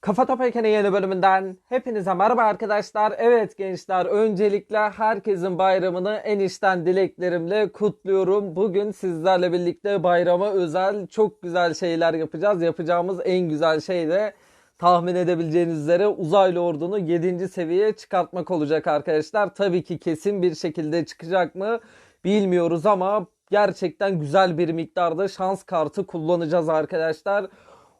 Kafa Topek'in yeni bölümünden hepinize merhaba arkadaşlar. Evet gençler öncelikle herkesin bayramını en içten dileklerimle kutluyorum. Bugün sizlerle birlikte bayrama özel çok güzel şeyler yapacağız. Yapacağımız en güzel şey de tahmin edebileceğiniz üzere uzaylı ordunu 7. seviyeye çıkartmak olacak arkadaşlar. Tabii ki kesin bir şekilde çıkacak mı bilmiyoruz ama gerçekten güzel bir miktarda şans kartı kullanacağız arkadaşlar.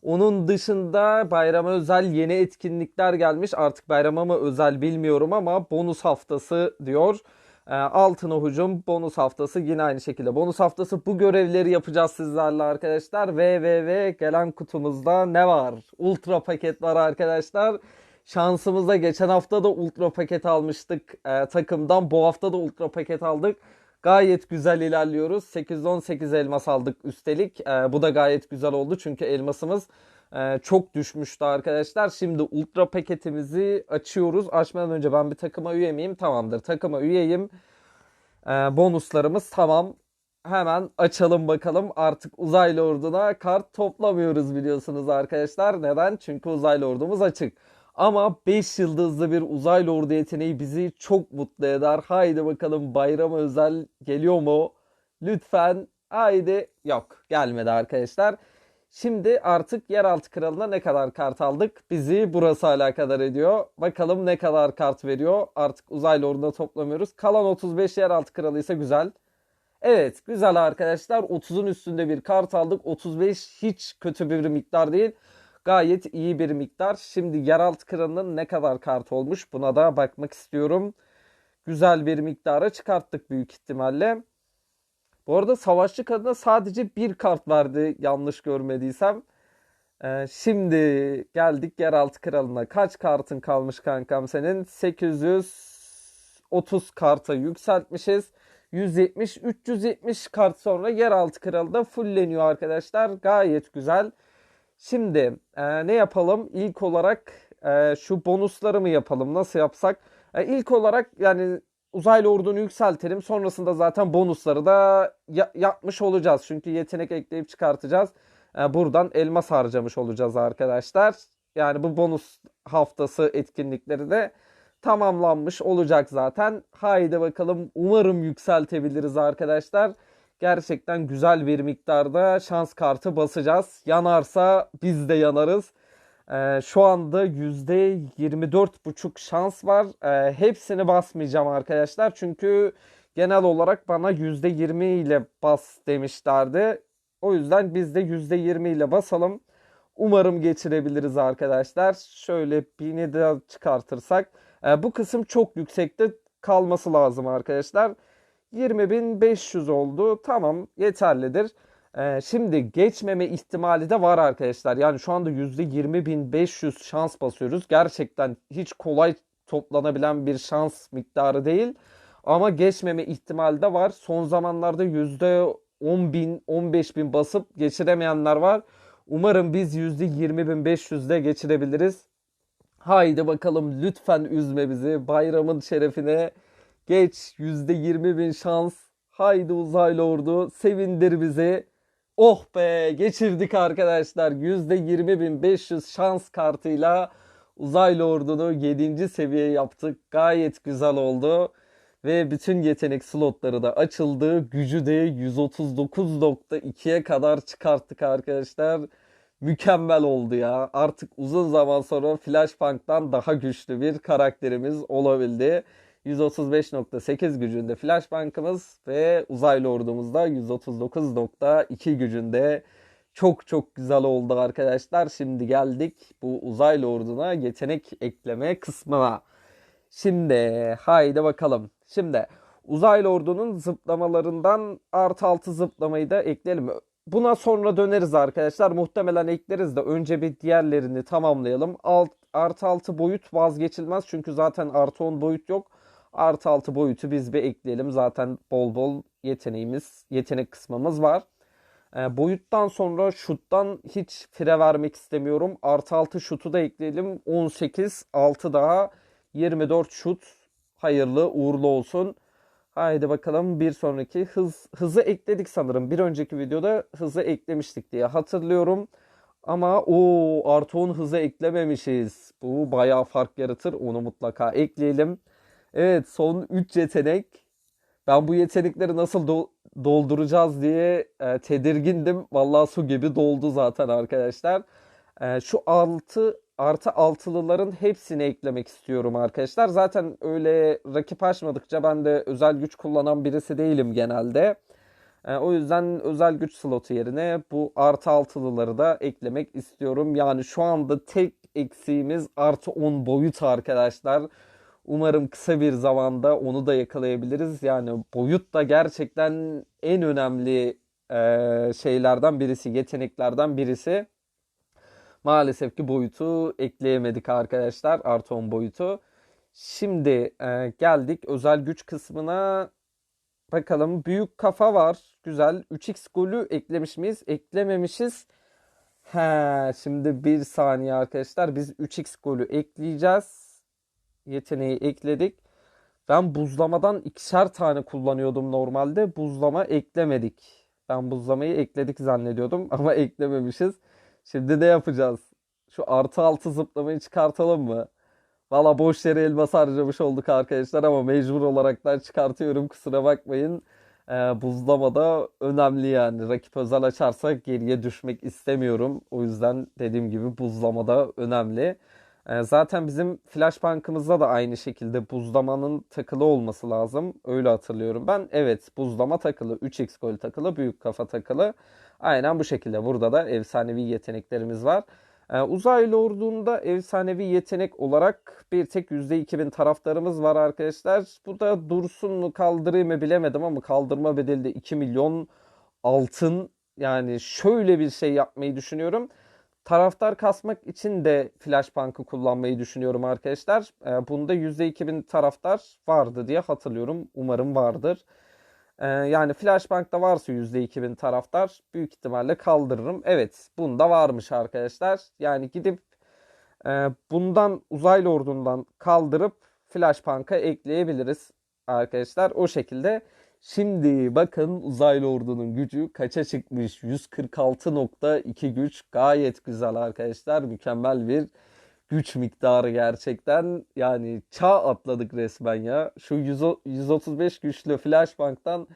Onun dışında bayrama özel yeni etkinlikler gelmiş. Artık bayrama mı özel bilmiyorum ama bonus haftası diyor. E, altına hücum bonus haftası yine aynı şekilde. Bonus haftası bu görevleri yapacağız sizlerle arkadaşlar. Ve ve ve gelen kutumuzda ne var? Ultra paket var arkadaşlar. Şansımızda geçen hafta da ultra paket almıştık e, takımdan. Bu hafta da ultra paket aldık. Gayet güzel ilerliyoruz. 818 elmas aldık üstelik. Ee, bu da gayet güzel oldu çünkü elmasımız e, çok düşmüştü arkadaşlar. Şimdi ultra paketimizi açıyoruz. Açmadan önce ben bir takıma üye miyim? Tamamdır. Takıma üyeyim. Ee, bonuslarımız tamam. Hemen açalım bakalım. Artık uzaylı orduna kart toplamıyoruz biliyorsunuz arkadaşlar. Neden? Çünkü uzaylı ordumuz açık. Ama 5 yıldızlı bir uzaylı ordu yeteneği bizi çok mutlu eder. Haydi bakalım bayrama özel geliyor mu? Lütfen haydi yok gelmedi arkadaşlar. Şimdi artık yeraltı kralına ne kadar kart aldık? Bizi burası alakadar ediyor. Bakalım ne kadar kart veriyor. Artık uzaylı orduna toplamıyoruz. Kalan 35 yeraltı kralı ise güzel. Evet güzel arkadaşlar. 30'un üstünde bir kart aldık. 35 hiç kötü bir miktar değil. Gayet iyi bir miktar. Şimdi yeraltı kralının ne kadar kart olmuş buna da bakmak istiyorum. Güzel bir miktara çıkarttık büyük ihtimalle. Bu arada savaşçı kadına sadece bir kart verdi yanlış görmediysem. Ee, şimdi geldik yeraltı kralına. Kaç kartın kalmış kankam senin? 830 karta yükseltmişiz. 170, 370 kart sonra yeraltı kralı da fullleniyor arkadaşlar. Gayet güzel. Şimdi e, ne yapalım? İlk olarak e, şu bonusları mı yapalım? Nasıl yapsak? E, ilk olarak yani uzaylı ordunu yükseltelim. Sonrasında zaten bonusları da ya- yapmış olacağız. Çünkü yetenek ekleyip çıkartacağız. E, buradan elmas harcamış olacağız arkadaşlar. Yani bu bonus haftası etkinlikleri de tamamlanmış olacak zaten. Haydi bakalım. Umarım yükseltebiliriz arkadaşlar gerçekten güzel bir miktarda şans kartı basacağız. Yanarsa biz de yanarız. Ee, şu anda %24,5 şans var. Ee, hepsini basmayacağım arkadaşlar. Çünkü genel olarak bana %20 ile bas demişlerdi. O yüzden biz de %20 ile basalım. Umarım geçirebiliriz arkadaşlar. Şöyle bini de çıkartırsak. Ee, bu kısım çok yüksekte kalması lazım arkadaşlar. 20.500 oldu. Tamam yeterlidir. Ee, şimdi geçmeme ihtimali de var arkadaşlar. Yani şu anda %20.500 şans basıyoruz. Gerçekten hiç kolay toplanabilen bir şans miktarı değil. Ama geçmeme ihtimali de var. Son zamanlarda %10.000, 15.000 basıp geçiremeyenler var. Umarım biz %20.500'de geçirebiliriz. Haydi bakalım lütfen üzme bizi. Bayramın şerefine Geç %20 bin şans. Haydi uzaylı ordu. Sevindir bizi. Oh be geçirdik arkadaşlar. %20.500 şans kartıyla uzaylı ordunu 7. seviye yaptık. Gayet güzel oldu. Ve bütün yetenek slotları da açıldı. Gücü de 139.2'ye kadar çıkarttık arkadaşlar. Mükemmel oldu ya. Artık uzun zaman sonra Flashbank'tan daha güçlü bir karakterimiz olabildi. 135.8 gücünde Flashbank'ımız ve uzaylı ordumuzda 139.2 gücünde. Çok çok güzel oldu arkadaşlar. Şimdi geldik bu uzaylı orduna yetenek ekleme kısmına. Şimdi haydi bakalım. Şimdi uzaylı ordunun zıplamalarından artı altı zıplamayı da ekleyelim. Buna sonra döneriz arkadaşlar. Muhtemelen ekleriz de önce bir diğerlerini tamamlayalım. Alt, artı altı boyut vazgeçilmez çünkü zaten artı 10 boyut yok. Artı 6 boyutu biz bir ekleyelim. Zaten bol bol yeteneğimiz, yetenek kısmımız var. E, boyuttan sonra şuttan hiç fire vermek istemiyorum. Artı 6 şutu da ekleyelim. 18, 6 daha 24 şut. Hayırlı uğurlu olsun. Haydi bakalım bir sonraki hız hızı ekledik sanırım. Bir önceki videoda hızı eklemiştik diye hatırlıyorum. Ama o artı 10 hızı eklememişiz. Bu bayağı fark yaratır. Onu mutlaka ekleyelim. Evet son 3 yetenek. Ben bu yetenekleri nasıl do- dolduracağız diye e, tedirgindim. Vallahi su gibi doldu zaten arkadaşlar. E, şu 6 artı altılıların hepsini eklemek istiyorum arkadaşlar. Zaten öyle rakip açmadıkça ben de özel güç kullanan birisi değilim genelde. E, o yüzden özel güç slotu yerine bu artı altılıları da eklemek istiyorum. Yani şu anda tek eksiğimiz artı 10 boyut arkadaşlar. Umarım kısa bir zamanda onu da yakalayabiliriz. Yani boyut da gerçekten en önemli e, şeylerden birisi, yeteneklerden birisi. Maalesef ki boyutu ekleyemedik arkadaşlar. Artı 10 boyutu. Şimdi e, geldik özel güç kısmına. Bakalım büyük kafa var. Güzel. 3x golü eklemiş miyiz? Eklememişiz. He, şimdi bir saniye arkadaşlar. Biz 3x golü ekleyeceğiz. Yeteneği ekledik. Ben buzlamadan ikişer tane kullanıyordum normalde. Buzlama eklemedik. Ben buzlamayı ekledik zannediyordum ama eklememişiz. Şimdi ne yapacağız? Şu artı altı zıplamayı çıkartalım mı? Valla boş yere elmas harcamış olduk arkadaşlar ama mecbur olaraktan çıkartıyorum kusura bakmayın. Ee, buzlama da önemli yani. Rakip özel açarsa geriye düşmek istemiyorum. O yüzden dediğim gibi buzlama da önemli. Ee, zaten bizim Flashbank'ımızda da aynı şekilde buzlamanın takılı olması lazım. Öyle hatırlıyorum ben. Evet buzlama takılı, 3x gol takılı, büyük kafa takılı. Aynen bu şekilde. Burada da efsanevi yeteneklerimiz var. Ee, uzaylı ordunda efsanevi yetenek olarak bir tek %2000 taraftarımız var arkadaşlar. Bu da dursun mu kaldırayım mı bilemedim ama kaldırma bedeli de 2 milyon altın. Yani şöyle bir şey yapmayı düşünüyorum. Taraftar kasmak için de Flashbank'ı kullanmayı düşünüyorum arkadaşlar. Ee, bunda %2000 taraftar vardı diye hatırlıyorum. Umarım vardır. Ee, yani Flashbank'ta varsa %2000 taraftar büyük ihtimalle kaldırırım. Evet bunda varmış arkadaşlar. Yani gidip e, bundan uzaylı ordundan kaldırıp Flashbank'a ekleyebiliriz arkadaşlar. O şekilde Şimdi bakın uzaylı ordunun gücü kaça çıkmış? 146.2 güç. Gayet güzel arkadaşlar. Mükemmel bir güç miktarı gerçekten. Yani çağ atladık resmen ya. Şu 100, 135 güçlü Flashbank'tan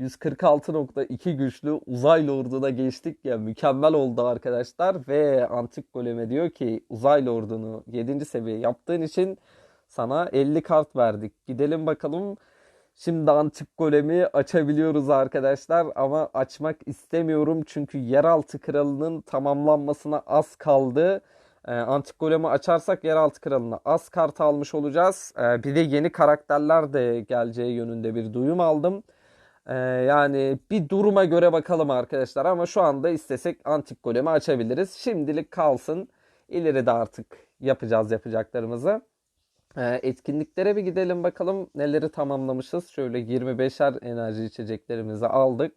146.2 güçlü uzaylı orduna geçtik ya mükemmel oldu arkadaşlar ve Antik Goleme diyor ki uzaylı ordunu 7. seviye yaptığın için sana 50 kart verdik. Gidelim bakalım Şimdi antik golemi açabiliyoruz arkadaşlar ama açmak istemiyorum çünkü yeraltı kralının tamamlanmasına az kaldı. Ee, antik golemi açarsak yeraltı kralına az kart almış olacağız. Ee, bir de yeni karakterler de geleceği yönünde bir duyum aldım. Ee, yani bir duruma göre bakalım arkadaşlar ama şu anda istesek antik golemi açabiliriz. Şimdilik kalsın. İleride artık yapacağız yapacaklarımızı. Ee, etkinliklere bir gidelim bakalım neleri tamamlamışız. Şöyle 25'er enerji içeceklerimizi aldık.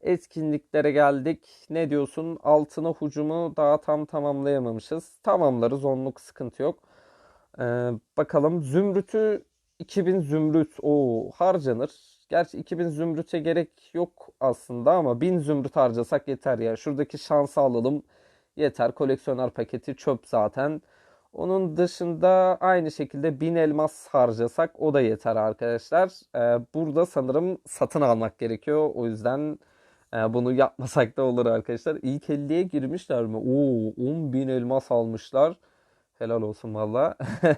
Etkinliklere geldik. Ne diyorsun? Altına hucumu daha tam tamamlayamamışız. Tamamlarız. Onluk sıkıntı yok. Ee, bakalım zümrütü 2000 zümrüt o harcanır. Gerçi 2000 zümrüte gerek yok aslında ama 1000 zümrüt harcasak yeter ya. Şuradaki şansı alalım. Yeter. Koleksiyoner paketi çöp zaten. Onun dışında aynı şekilde 1000 elmas harcasak o da yeter arkadaşlar. Ee, burada sanırım satın almak gerekiyor. O yüzden e, bunu yapmasak da olur arkadaşlar. İlk 50'ye girmişler mi? Oo 10.000 elmas almışlar. Helal olsun valla.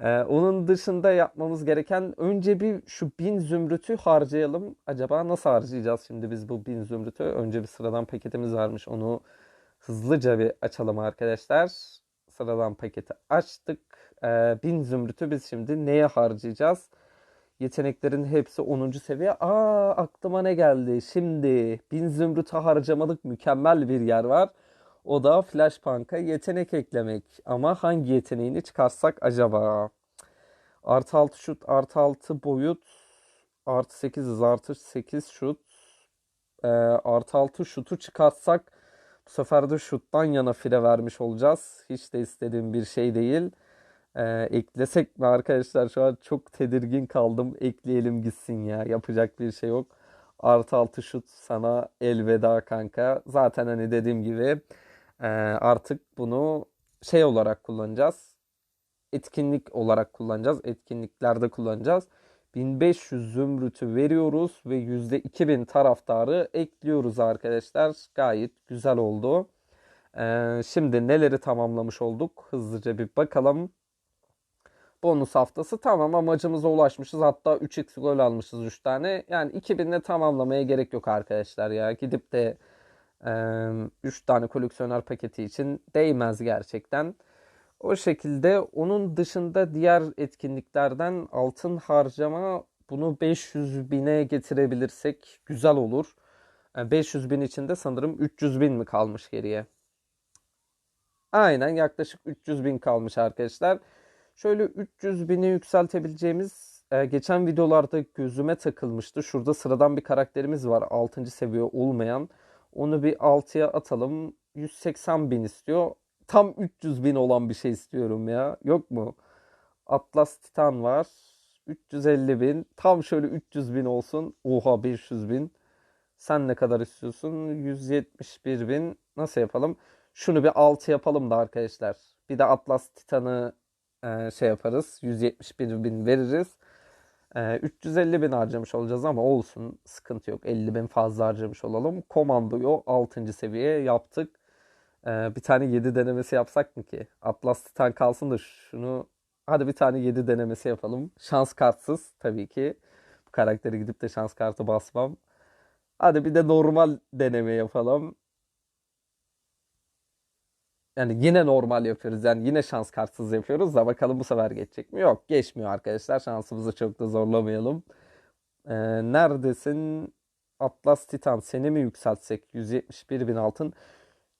Ee, onun dışında yapmamız gereken önce bir şu 1000 zümrütü harcayalım. Acaba nasıl harcayacağız şimdi biz bu 1000 zümrütü? Önce bir sıradan paketimiz varmış. Onu hızlıca bir açalım arkadaşlar sıradan paketi açtık. Ee, 1000 zümrütü biz şimdi neye harcayacağız? Yeteneklerin hepsi 10. seviye. Aa aklıma ne geldi? Şimdi 1000 zümrütü harcamalık mükemmel bir yer var. O da Flashpunk'a yetenek eklemek. Ama hangi yeteneğini çıkarsak acaba? Artı 6 şut, artı 6 boyut, artı 8 hız, artı 8 şut. Ee, artı 6 şutu çıkartsak bu sefer de şuttan yana fire vermiş olacağız. Hiç de istediğim bir şey değil. Ee, eklesek mi arkadaşlar? Şu an çok tedirgin kaldım. Ekleyelim gitsin ya. Yapacak bir şey yok. Artı altı şut sana elveda kanka. Zaten hani dediğim gibi Ee, artık bunu şey olarak kullanacağız. Etkinlik olarak kullanacağız. Etkinliklerde kullanacağız. 1500 zümrütü veriyoruz ve %2000 taraftarı ekliyoruz arkadaşlar. Gayet güzel oldu. Ee, şimdi neleri tamamlamış olduk? Hızlıca bir bakalım. Bonus haftası tamam amacımıza ulaşmışız. Hatta 3x gol almışız 3 tane. Yani 2000'le tamamlamaya gerek yok arkadaşlar ya. Gidip de 3 tane koleksiyoner paketi için değmez gerçekten. O şekilde onun dışında diğer etkinliklerden altın harcama bunu 500 bine getirebilirsek güzel olur. 500 bin içinde sanırım 300 bin mi kalmış geriye? Aynen yaklaşık 300 bin kalmış arkadaşlar. Şöyle 300 bini yükseltebileceğimiz e, geçen videolarda gözüme takılmıştı. Şurada sıradan bir karakterimiz var 6. seviye olmayan. Onu bir 6'ya atalım. 180 bin istiyor. Tam 300 bin olan bir şey istiyorum ya. Yok mu? Atlas Titan var. 350 bin. Tam şöyle 300 bin olsun. Oha 500 bin. Sen ne kadar istiyorsun? 171 bin. Nasıl yapalım? Şunu bir 6 yapalım da arkadaşlar. Bir de Atlas Titan'ı e, şey yaparız. 171 bin veririz. E, 350 bin harcamış olacağız ama olsun. Sıkıntı yok. 50 bin fazla harcamış olalım. Komandoyu 6. seviyeye yaptık. E, bir tane 7 denemesi yapsak mı ki? Atlas Titan kalsın da şunu hadi bir tane 7 denemesi yapalım. Şans kartsız tabii ki. Bu karakteri gidip de şans kartı basmam. Hadi bir de normal deneme yapalım. Yani yine normal yapıyoruz. Yani yine şans kartsız yapıyoruz da bakalım bu sefer geçecek mi? Yok geçmiyor arkadaşlar. Şansımızı çok da zorlamayalım. Ee, neredesin? Atlas Titan seni mi yükseltsek? 171 bin altın.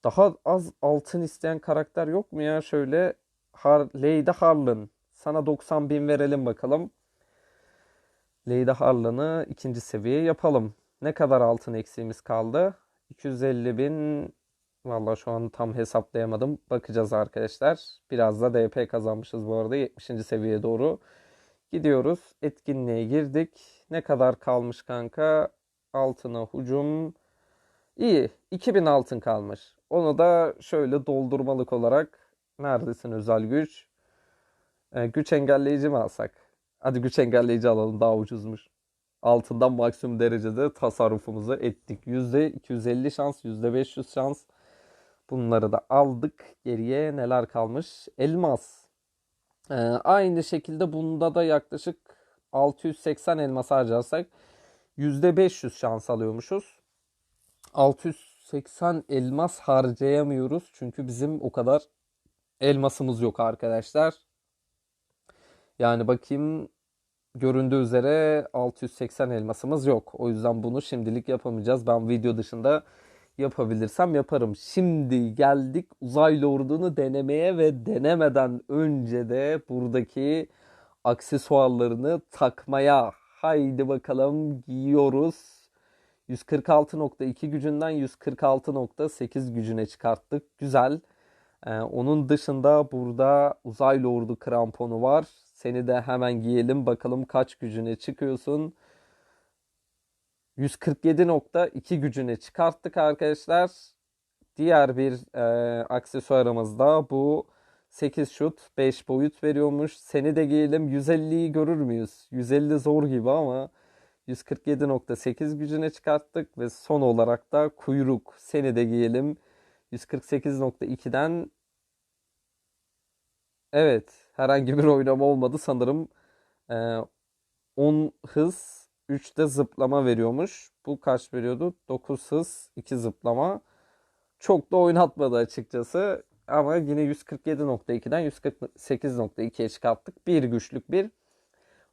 Daha az altın isteyen karakter yok mu ya? Şöyle Har Leyda Harlan. Sana 90 bin verelim bakalım. Leyda Harlan'ı ikinci seviye yapalım. Ne kadar altın eksiğimiz kaldı? 250 bin Valla şu an tam hesaplayamadım. Bakacağız arkadaşlar. Biraz da DP kazanmışız bu arada 70. seviyeye doğru. Gidiyoruz. Etkinliğe girdik. Ne kadar kalmış kanka? Altına hücum. İyi. 2000 altın kalmış. Onu da şöyle doldurmalık olarak neredesin özel güç? Ee, güç engelleyici mi alsak? Hadi güç engelleyici alalım daha ucuzmuş. Altından maksimum derecede tasarrufumuzu ettik. %250 şans, %500 şans. Bunları da aldık. Geriye neler kalmış? Elmas. Ee, aynı şekilde bunda da yaklaşık 680 elmas harcarsak %500 şans alıyormuşuz. 680 elmas harcayamıyoruz. Çünkü bizim o kadar elmasımız yok arkadaşlar. Yani bakayım göründüğü üzere 680 elmasımız yok. O yüzden bunu şimdilik yapamayacağız. Ben video dışında yapabilirsem yaparım. Şimdi geldik uzaylı ordunu denemeye ve denemeden önce de buradaki aksesuarlarını takmaya. Haydi bakalım giyiyoruz. 146.2 gücünden 146.8 gücüne çıkarttık. Güzel. Ee, onun dışında burada uzaylı ordu kramponu var. Seni de hemen giyelim bakalım kaç gücüne çıkıyorsun. 147.2 gücüne çıkarttık arkadaşlar. Diğer bir e, aksesuarımız da bu 8 şut 5 boyut veriyormuş. Seni de giyelim 150'yi görür müyüz? 150 zor gibi ama 147.8 gücüne çıkarttık ve son olarak da kuyruk seni de giyelim 148.2'den Evet herhangi bir oynama olmadı sanırım e, 10 hız 3'te zıplama veriyormuş. Bu kaç veriyordu? 9 hız, 2 zıplama. Çok da oynatmadı açıkçası. Ama yine 147.2'den 148.2'ye çıkarttık. Bir güçlük bir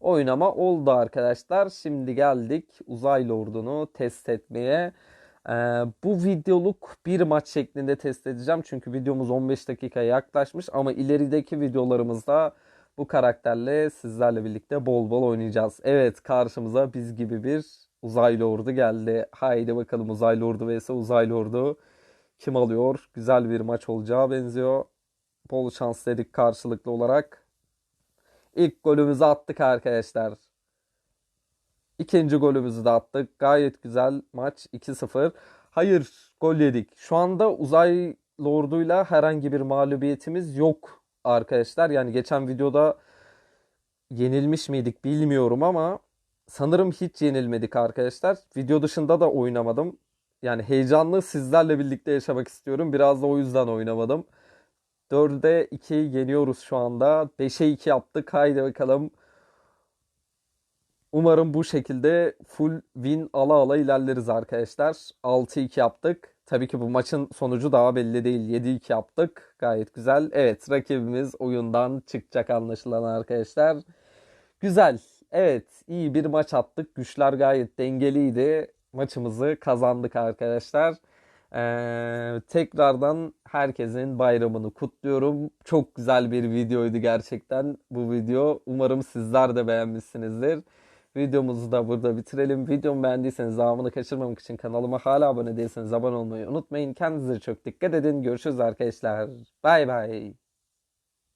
oynama oldu arkadaşlar. Şimdi geldik uzaylı ordunu test etmeye. Ee, bu videoluk bir maç şeklinde test edeceğim. Çünkü videomuz 15 dakikaya yaklaşmış. Ama ilerideki videolarımızda bu karakterle sizlerle birlikte bol bol oynayacağız. Evet karşımıza biz gibi bir uzaylı ordu geldi. Haydi bakalım uzaylı ordu vs uzaylı ordu. Kim alıyor? Güzel bir maç olacağı benziyor. Bol şans dedik karşılıklı olarak. İlk golümüzü attık arkadaşlar. İkinci golümüzü de attık. Gayet güzel maç 2-0. Hayır gol yedik. Şu anda uzay Lord'uyla herhangi bir mağlubiyetimiz yok arkadaşlar. Yani geçen videoda yenilmiş miydik bilmiyorum ama sanırım hiç yenilmedik arkadaşlar. Video dışında da oynamadım. Yani heyecanlı sizlerle birlikte yaşamak istiyorum. Biraz da o yüzden oynamadım. 4'e 2 yeniyoruz şu anda. 5'e 2 yaptık. Haydi bakalım. Umarım bu şekilde full win ala ala ilerleriz arkadaşlar. 6-2 yaptık. Tabii ki bu maçın sonucu daha belli değil. 7-2 yaptık. Gayet güzel. Evet rakibimiz oyundan çıkacak anlaşılan arkadaşlar. Güzel. Evet iyi bir maç attık. Güçler gayet dengeliydi. Maçımızı kazandık arkadaşlar. Ee, tekrardan herkesin bayramını kutluyorum. Çok güzel bir videoydu gerçekten bu video. Umarım sizler de beğenmişsinizdir. Videomuzu da burada bitirelim. Videomu beğendiyseniz devamını kaçırmamak için kanalıma hala abone değilseniz abone olmayı unutmayın. Kendinize çok dikkat edin. Görüşürüz arkadaşlar. Bay bay.